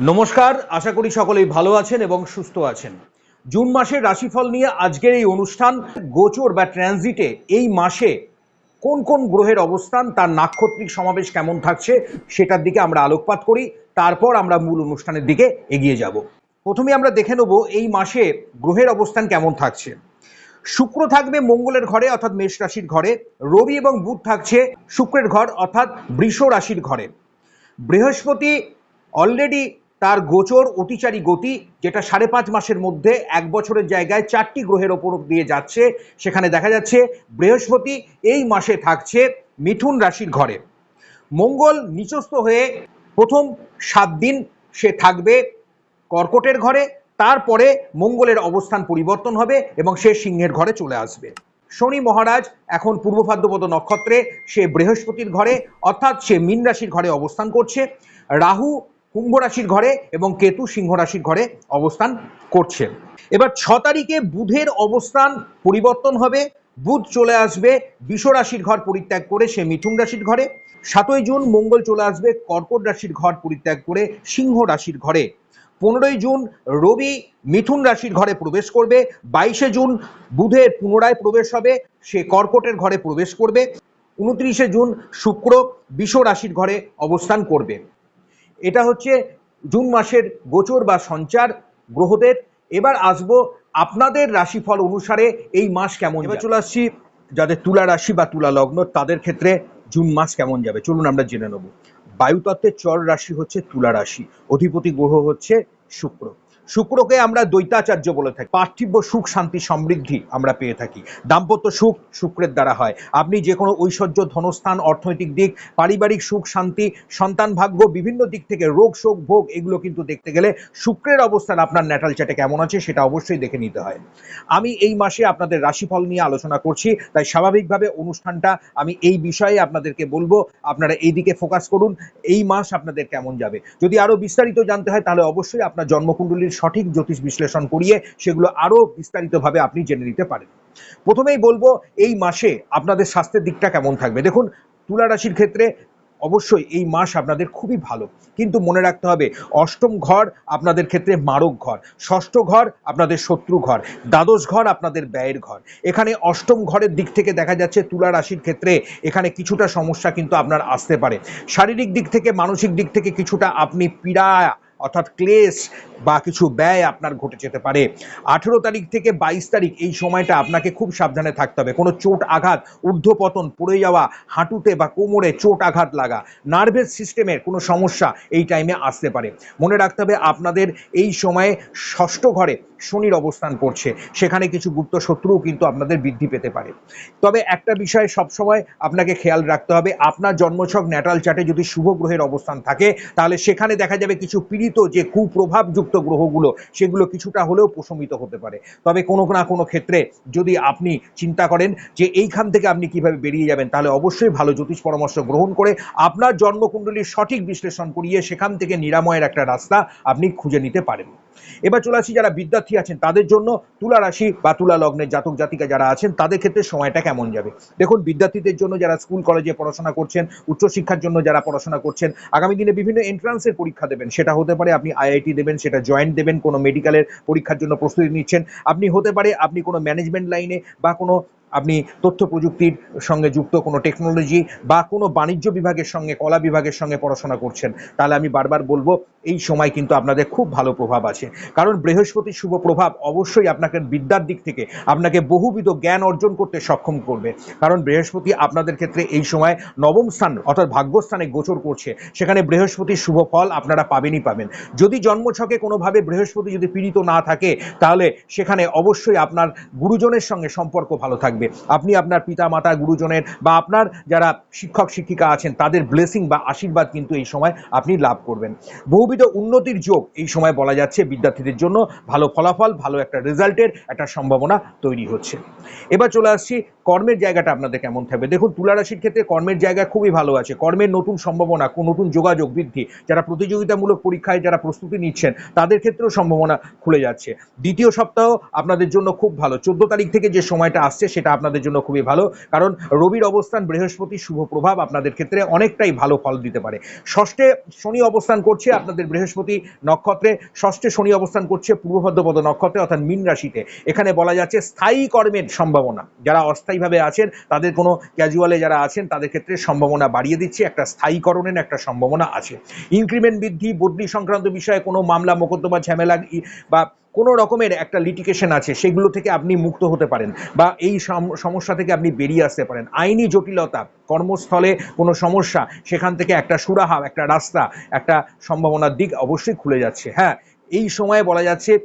নমস্কার, আশা করি সকলেই ভালো আছেন এবং সুস্থ আছেন। জুন মাসের রাশিফল নিয়ে আজকের এই অনুষ্ঠান গোচর বা ট্রানজিটে এই মাসে কোন কোন গ্রহের অবস্থান, তার নাক্ষত্রিক সমাবেশ কেমন থাকছে সেটার দিকে আমরা আলোকপাত করি, তারপর আমরা মূল অনুষ্ঠানের দিকে এগিয়ে যাব। প্রথমে আমরা দেখে নেব এই মাসে গ্রহের অবস্থান কেমন থাকছে। শুক্র থাকবে মঙ্গলের ঘরে, অর্থাৎ মেষ রাশির ঘরে। রবি এবং বুধ থাকছে শুক্রের ঘর, অর্থাৎ বৃষ রাশির ঘরে। বৃহস্পতি অলরেডি তার গোচর অতিচারী গতি যেটা সাড়ে পাঁচ মাসের মধ্যে এক বছরের জায়গায় চারটি গ্রহের ওপর দিয়ে যাচ্ছে। সেখানে দেখা যাচ্ছে বৃহস্পতি এই মাসে থাকছে মিথুন রাশির ঘরে। মঙ্গল নিচস্থ হয়ে প্রথম সাত দিন সে থাকবে কর্কটের ঘরে, তারপরে মঙ্গলের অবস্থান পরিবর্তন হবে এবং সে সিংহের ঘরে চলে আসবে। শনি মহারাজ এখন পূর্ব ভাদ্রপদ নক্ষত্রে সে বৃহস্পতির ঘরে, অর্থাৎ সে মীন রাশির ঘরে অবস্থান করছে। রাহু কুম্ভ রাশির ঘরে এবং কেতু সিংহ রাশির ঘরে অবস্থান করছে। এবার ছ তারিখে বুধের অবস্থান পরিবর্তন হবে। বুধ চলে আসবে বিষ রাশির ঘর পরিত্যাগ করে সে মিথুন রাশির ঘরে। সাতই জুন মঙ্গল চলে আসবে কর্কট রাশির ঘর পরিত্যাগ করে সিংহ রাশির ঘরে। পনেরোই জুন রবি মিথুন রাশির ঘরে প্রবেশ করবে। বাইশে জুন বুধের পুনরায় প্রবেশ হবে। সে কর্কটের ঘরে প্রবেশ করবে। উনত্রিশে জুন শুক্র বিষ রাশির ঘরে অবস্থান করবে। এটা হচ্ছে জুন মাসের গোচর বা সঞ্চার গ্রহদের। এবার আসব আপনাদের রাশিফল অনুসারে এই মাস কেমন এবার চলে আসছি যাদের তুলা রাশি বা তুলা লগ্ন তাদের ক্ষেত্রে জুন মাস কেমন যাবে? চলুন আমরা জেনে নেব। বায়ুতত্ত্বের চর রাশি হচ্ছে তুলা রাশি অধিপতি গ্রহ হচ্ছে শুক্র। শুক্রকে আমরা দ্বৈতাচার্য বলে থাকি। পার্থিব সুখ, শান্তি, সমৃদ্ধি আমরা পেয়ে থাকি। দাম্পত্য সুখ শুক্রের দ্বারা হয়। আপনি যে কোনো ঐশ্বর্য, ধনস্থান, অর্থনৈতিক দিক, পারিবারিক সুখ, শান্তি, সন্তান ভাগ্য, বিভিন্ন দিক থেকে রোগ, শোক, ভোগ, এগুলো কিন্তু দেখতে গেলে শুক্রের অবস্থান আপনার ন্যাটাল চ্যাটে কেমন আছে সেটা অবশ্যই দেখে নিতে হয়। আমি এই মাসে আপনাদের রাশিফল নিয়ে আলোচনা করছি, তাই স্বাভাবিকভাবে অনুষ্ঠানটা আমি এই বিষয়ে আপনাদেরকে বলব। আপনারা এই দিকে ফোকাস করুন, এই মাস আপনাদের কেমন যাবে। যদি আরও বিস্তারিত জানতে হয় তাহলে অবশ্যই আপনার জন্মকুণ্ডলীর সঠিক জ্যোতিষ বিশ্লেষণ করিয়ে সেগুলো আরও বিস্তারিতভাবে আপনি জেনে নিতে পারেন। প্রথমেই বলব, এই মাসে আপনাদের স্বাস্থ্যের দিকটা কেমন থাকবে? দেখুন, তুলা রাশির ক্ষেত্রে অবশ্যই এই মাস আপনাদের খুবই ভালো। কিন্তু মনে রাখতে হবে, অষ্টম ঘর আপনাদের ক্ষেত্রে মারক ঘর, ষষ্ঠ ঘর আপনাদের শত্রু ঘর, দ্বাদশ ঘর আপনাদের ব্যয়ের ঘর। এখানে অষ্টম ঘরের দিক থেকে দেখা যাচ্ছে তুলা রাশির ক্ষেত্রে এখানে কিছুটা সমস্যা কিন্তু আপনার আসতে পারে। শারীরিক দিক থেকে, মানসিক দিক থেকে কিছুটা আপনি পীড়া অর্থাৎ ক্লেশ বা কিছু ব্যয় আপনার ঘটে যেতে পারে। আঠেরো তারিখ থেকে বাইশ তারিখ এই সময়টা আপনাকে খুব সাবধানে থাকতে হবে। কোনো চোট আঘাত, ঊর্ধ্বপতন, পড়ে যাওয়া, হাঁটুতে বা কোমরে চোট আঘাত লাগা নার্ভাস সিস্টেমের কোনো সমস্যা এই টাইমে আসতে পারে। মনে রাখতে হবে আপনাদের এই সময়ে ষষ্ঠ ঘরে শনির অবস্থান করছে। সেখানে কিছু গুপ্ত শত্রুও কিন্তু আপনাদের বৃদ্ধি পেতে পারে। তবে একটা বিষয়ে সবসময় আপনাকে খেয়াল রাখতে হবে, আপনার জন্মছক ন্যাটাল চার্টে যদি শুভ গ্রহের অবস্থান থাকে, তাহলে সেখানে দেখা যাবে কিছু পীড়িত যে কুপ্রভাবযুক্ত গ্রহগুলো, সেগুলো কিছুটা হলেও প্রশমিত হতে পারে। তবে কোনো না কোনো ক্ষেত্রে যদি আপনি চিন্তা করেন যে এইখান থেকে আপনি কীভাবে বেরিয়ে যাবেন, তাহলে অবশ্যই ভালো জ্যোতিষ পরামর্শ গ্রহণ করে আপনার জন্মকুণ্ডলীর সঠিক বিশ্লেষণ করিয়ে সেখান থেকে নিরাময়ের একটা রাস্তা আপনি খুঁজে নিতে পারেন। এবার চলে আসি যারা বিদ্যার্থী আছেন, তাদের জন্য তুলা রাশি বা তুলা লগ্নের জাতক জাতিকা যারা আছেন, তাদের ক্ষেত্রে সময়টা কেমন যাবে? দেখুন, বিদ্যার্থীদের জন্য যারা স্কুল, কলেজে পড়াশোনা করছেন, উচ্চশিক্ষার জন্য যারা পড়াশোনা করছেন, আগামী দিনে বিভিন্ন এন্ট্রান্সের পরীক্ষা দেবেন। সেটা হতে পারে আপনি আইআইটি দেবেন, সেটা জয়েন্ট দেবেন, কোনো মেডিকেলের পরীক্ষার জন্য প্রস্তুতি নিচ্ছেন। আপনি হতে পারে আপনি কোনো ম্যানেজমেন্ট লাইনে বা কোনো আপনি তথ্য প্রযুক্তির সঙ্গে যুক্ত কোনো টেকনোলজি বা কোনো বাণিজ্য বিভাগের সঙ্গে, কলা বিভাগের সঙ্গে পড়াশোনা করছেন, তাহলে আমি বারবার বলব, এই সময় কিন্তু আপনাদের খুব ভালো প্রভাব আছে। কারণ বৃহস্পতির শুভ প্রভাব অবশ্যই আপনাকে বিদ্যার দিক থেকে আপনাকে বহুবিধ জ্ঞান অর্জন করতে সক্ষম করবে। কারণ বৃহস্পতি আপনাদের ক্ষেত্রে এই সময় নবম স্থান অর্থাৎ ভাগ্যস্থানে গোচর করছে, সেখানে বৃহস্পতির শুভ ফল আপনারা পাবেনই পাবেন। যদি জন্মছকে কোনোভাবে বৃহস্পতি যদি পীড়িত না থাকে, তাহলে সেখানে অবশ্যই আপনার গুরুজনের সঙ্গে সম্পর্ক ভালো থাকবে। আপনি আপনার পিতা মাতা গুরুজনের বা আপনার যারা শিক্ষক, শিক্ষিকা আছেন, তাদের ব্লেসিং বা আশীর্বাদ কিন্তু এই সময় আপনি লাভ করবেন। বহুবিধ উন্নতির যোগ এই সময় বলা যাচ্ছে বিদ্যার্থীদের জন্য। ভালো ফলাফল, ভালো একটা রেজাল্টের একটা সম্ভাবনা তৈরি হচ্ছে। এবার চলে আসছি কর্মের জায়গাটা আপনাদের কেমন থাকবে। দেখুন তুলা রাশির ক্ষেত্রে কর্মের জায়গা খুবই ভালো আছে। কর্মের নতুন সম্ভাবনা নতুন যোগাযোগ বৃদ্ধি। যারা প্রতিযোগিতামূলক পরীক্ষায় যারা প্রস্তুতি নিচ্ছেন, তাদের ক্ষেত্রেও সম্ভাবনা খুলে যাচ্ছে। দ্বিতীয় সপ্তাহ আপনাদের জন্য খুব ভালো। চোদ্দ তারিখ থেকে যে সময়টা আসছে, সেটা আপনাদের জন্য খুবই ভালো। কারণ রবির অবস্থান বৃহস্পতি শুভ প্রভাব আপনাদের ক্ষেত্রে অনেকটাই ভালো ফল দিতে পারে। ষষ্ঠে শনি অবস্থান করছে আপনাদের বৃহস্পতি নক্ষত্রে। ষষ্ঠে শনি অবস্থান করছে পূর্ব ভদ্রপদ নক্ষত্রে অর্থাৎ মীন রাশিতে। এখানে বলা যাচ্ছে স্থায়ী কর্মের সম্ভাবনা। যারা অস্থায়ীভাবে আছেন, তাদের কোনো ক্যাজুয়ালে যারা আছেন, তাদের ক্ষেত্রে সম্ভাবনা বাড়িয়ে দিচ্ছে। একটা স্থায়ীকরণের একটা সম্ভাবনা আছে। ইনক্রিমেন্ট বৃদ্ধি, বদলি সংক্রান্ত বিষয়ে কোনো মামলা, মোকদ্দমা, ঝামেলা বা কোনো রকমের একটা লিটিকেশন আছে, সেগুলো থেকে আপনি মুক্ত হতে পারেন বা এই সম- সমস্যা থেকে আপনি বেরিয়ে আসতে পারেন। আইনি জটিলতা, কর্মস্থলে কোনো সমস্যা, সেখান থেকে একটা সুরাহা, একটা রাস্তা, একটা সম্ভাবনার দিক অবশ্যই খুলে যাচ্ছে। হ্যাঁ এই সময়ে বলা যাচ্ছে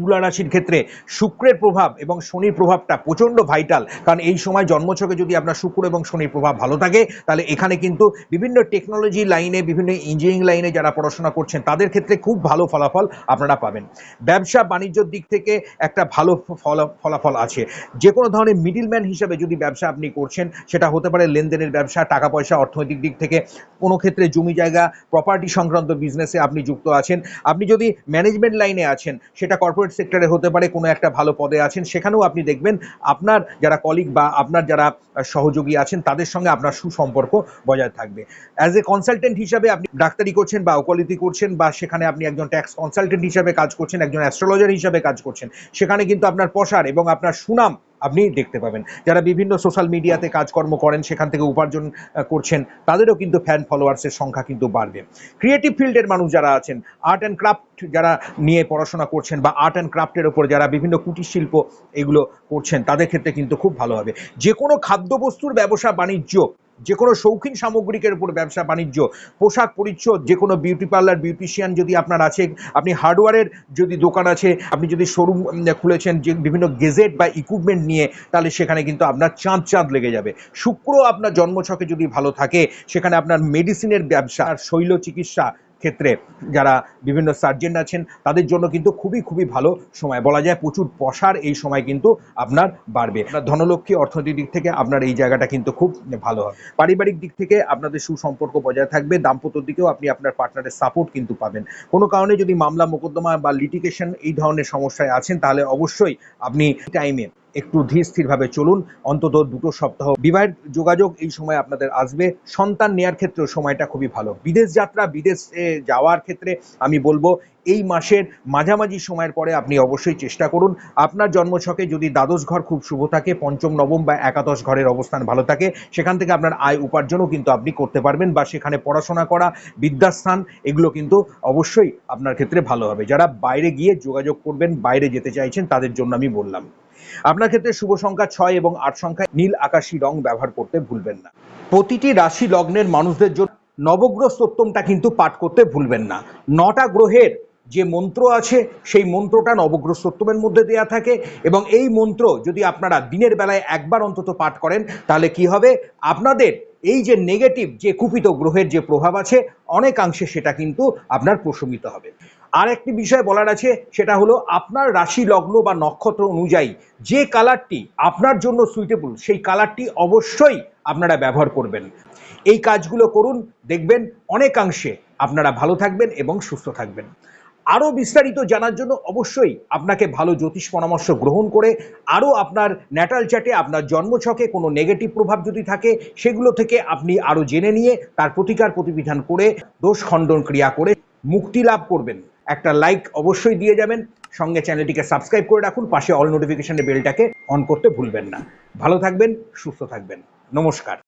তুলা রাশির ক্ষেত্রে শুক্রের প্রভাব এবং শনির প্রভাবটা প্রচণ্ড ভাইটাল কারণ এই সময় জন্মছকে যদি আপনার শুক্র এবং শনির প্রভাব ভালো থাকে, তাহলে এখানে কিন্তু বিভিন্ন টেকনোলজি লাইনে বিভিন্ন ইঞ্জিনিয়ারিং লাইনে যারা পড়াশোনা করছেন, তাদের ক্ষেত্রে খুব ভালো ফলাফল আপনারা পাবেন। ব্যবসা বাণিজ্যর দিক থেকে একটা ভালো ফলা- ফলাফল আছে। যে কোনো ধরনের মিডিলম্যান হিসাবে যদি ব্যবসা আপনি করছেন, সেটা হতে পারে লেনদেনের ব্যবসা টাকা পয়সা অর্থনৈতিক দিক থেকে কোনো ক্ষেত্রে জমি জায়গা প্রপার্টি সংক্রান্ত বিজনেসে আপনি যুক্ত আছেন। আপনি যদি ম্যানেজমেন্ট লাইনে আছেন, সেটা কর্পোরেট সেক্টরে হতে পারে, কোনো একটা ভালো পদে আছেন, সেখানেও আপনি দেখবেন আপনার যারা কলিগ বা আপনার যারা সহযোগী আছেন, তাদের সঙ্গে আপনার সুসম্পর্ক বজায় থাকবে। অ্যাজ এ কনসালটেন্ট হিসাবে আপনি ডাক্তারি করছেন বা ওকালতি করছেন বা সেখানে আপনি একজন ট্যাক্স কনসালটেন্ট হিসাবে কাজ করছেন, একজন অ্যাস্ট্রোলজার হিসাবে কাজ করছেন, সেখানে কিন্তু আপনার প্রসার এবং আপনার সুনাম আপনি দেখতে পাবেন। যারা বিভিন্ন সোশ্যাল মিডিয়াতে কাজকর্ম করেন, সেখান থেকে উপার্জন করছেন, তাদেরও কিন্তু ফ্যান ফলোয়ার্সের সংখ্যা কিন্তু বাড়বে। ক্রিয়েটিভ ফিল্ডের মানুষ যারা আছেন আর্ট অ্যান্ড ক্রাফট যারা নিয়ে পড়াশোনা করছেন বা আর্ট অ্যান্ড ক্রাফটের ওপর যারা বিভিন্ন কুটির শিল্প এগুলো করছেন, তাদের ক্ষেত্রে কিন্তু খুব ভালো হবে। যে কোনো খাদ্যবস্তুর ব্যবসা বাণিজ্য যে কোনো শৌখিন সামগ্রিকের উপর ব্যবসা, বাণিজ্য, পোশাক পরিচ্ছদ যে কোনো বিউটি পার্লার বিউটিশিয়ান যদি আপনার আছে, আপনি হার্ডওয়্যারের যদি দোকান আছে, আপনি যদি শোরুম খুলেছেন যে বিভিন্ন গেজেট বা ইকুইপমেন্ট নিয়ে, তাহলে সেখানে কিন্তু আপনার চাঁদ চাঁদ লেগে যাবে। শুক্র আপনার জন্মছকে যদি ভালো থাকে, সেখানে আপনার মেডিসিনের ব্যবসা শৈল চিকিৎসা ক্ষেত্রে যারা বিভিন্ন সার্জেন আছেন, তাদের জন্য কিন্তু খুবই খুবই ভালো সময়। বলা যায় প্রচুর পশার এই সময় কিন্তু আপনার বাড়বে। আপনার ধনলক্ষ্মী অর্থনৈতিক দিক থেকে আপনার এই জায়গাটা কিন্তু খুব ভালো হয় পারিবারিক দিক থেকে আপনাদের সুসম্পর্ক বজায় থাকবে দাম্পত্য দিকেও আপনি আপনার পার্টনারের সাপোর্ট কিন্তু পাবেন। কোনো কারণে যদি মামলা, মোকদ্দমা বা লিটিগেশন এই ধরনের সমস্যায় আছেন, তাহলে অবশ্যই আপনি টাইমে একটু ধীর স্থিরভাবে চলুন। অন্তত দুটো সপ্তাহ বিবাহের যোগাযোগ এই সময় আপনাদের আসবে। সন্তান নেয়ার ক্ষেত্রেও সময়টা খুবই ভালো। বিদেশ যাত্রা, বিদেশে যাওয়ার ক্ষেত্রে আমি বলব, এই মাসের মাঝামাঝি সময়ের পরে আপনি অবশ্যই চেষ্টা করুন। আপনার জন্মছকে যদি দ্বাদশ ঘর খুব শুভ থাকে, পঞ্চম, নবম বা একাদশ ঘরের অবস্থান ভালো থাকে, সেখান থেকে আপনার আয় উপার্জনও কিন্তু আপনি করতে পারবেন বা সেখানে পড়াশোনা করা, বিদ্যাস্থান, এগুলো কিন্তু অবশ্যই আপনার ক্ষেত্রে ভালো হবে। যারা বাইরে গিয়ে যোগাযোগ করবেন, বাইরে যেতে চাইছেন, তাদের জন্য আমি বললাম। আপনার ক্ষেত্রে শুভ সংখ্যা ছয় এবং আট সংখ্যায় নীল আকাশী রং ব্যবহার করতে ভুলবেন না। প্রতিটি রাশি লগ্নের মানুষদের জন্য নবগ্রহ স্তোত্তমটা কিন্তু পাঠ করতে ভুলবেন না। নটা গ্রহের যে মন্ত্র আছে, সেই মন্ত্রটা নবগ্রহ সত্যমের মধ্যে দেয়া থাকে এবং এই মন্ত্র যদি আপনারা দিনের বেলায় একবার অন্তত পাঠ করেন, তাহলে কি হবে? আপনাদের এই যে নেগেটিভ যে কুপিত গ্রহের যে প্রভাব আছে, অনেকাংশে সেটা কিন্তু আপনার প্রশমিত হবে। আর একটি বিষয় বলার আছে, সেটা হলো আপনার রাশি লগ্ন বা নক্ষত্র অনুযায়ী যে কালারটি আপনার জন্য সুইটেবল সেই কালারটি অবশ্যই আপনারা ব্যবহার করবেন। এই কাজগুলো করুন, দেখবেন অনেকাংশে আপনারা ভালো থাকবেন এবং সুস্থ থাকবেন। আরও বিস্তারিত জানার জন্য অবশ্যই আপনাকে ভালো জ্যোতিষ পরামর্শ গ্রহণ করে আরও আপনার ন্যাটাল চ্যাটে আপনার জন্মছকে কোনো নেগেটিভ প্রভাব যদি থাকে, সেগুলো থেকে আপনি আরও জেনে নিয়ে তার প্রতিকার প্রতিবিধান করে দোষ খণ্ডন ক্রিয়া করে মুক্তি লাভ করবেন। একটা লাইক অবশ্যই দিয়ে যাবেন। সঙ্গে চ্যানেলটিকে সাবস্ক্রাইব করে রাখুন। পাশে অল নোটিফিকেশনের বেলটাকে অন করতে ভুলবেন না। ভালো থাকবেন, সুস্থ থাকবেন। নমস্কার।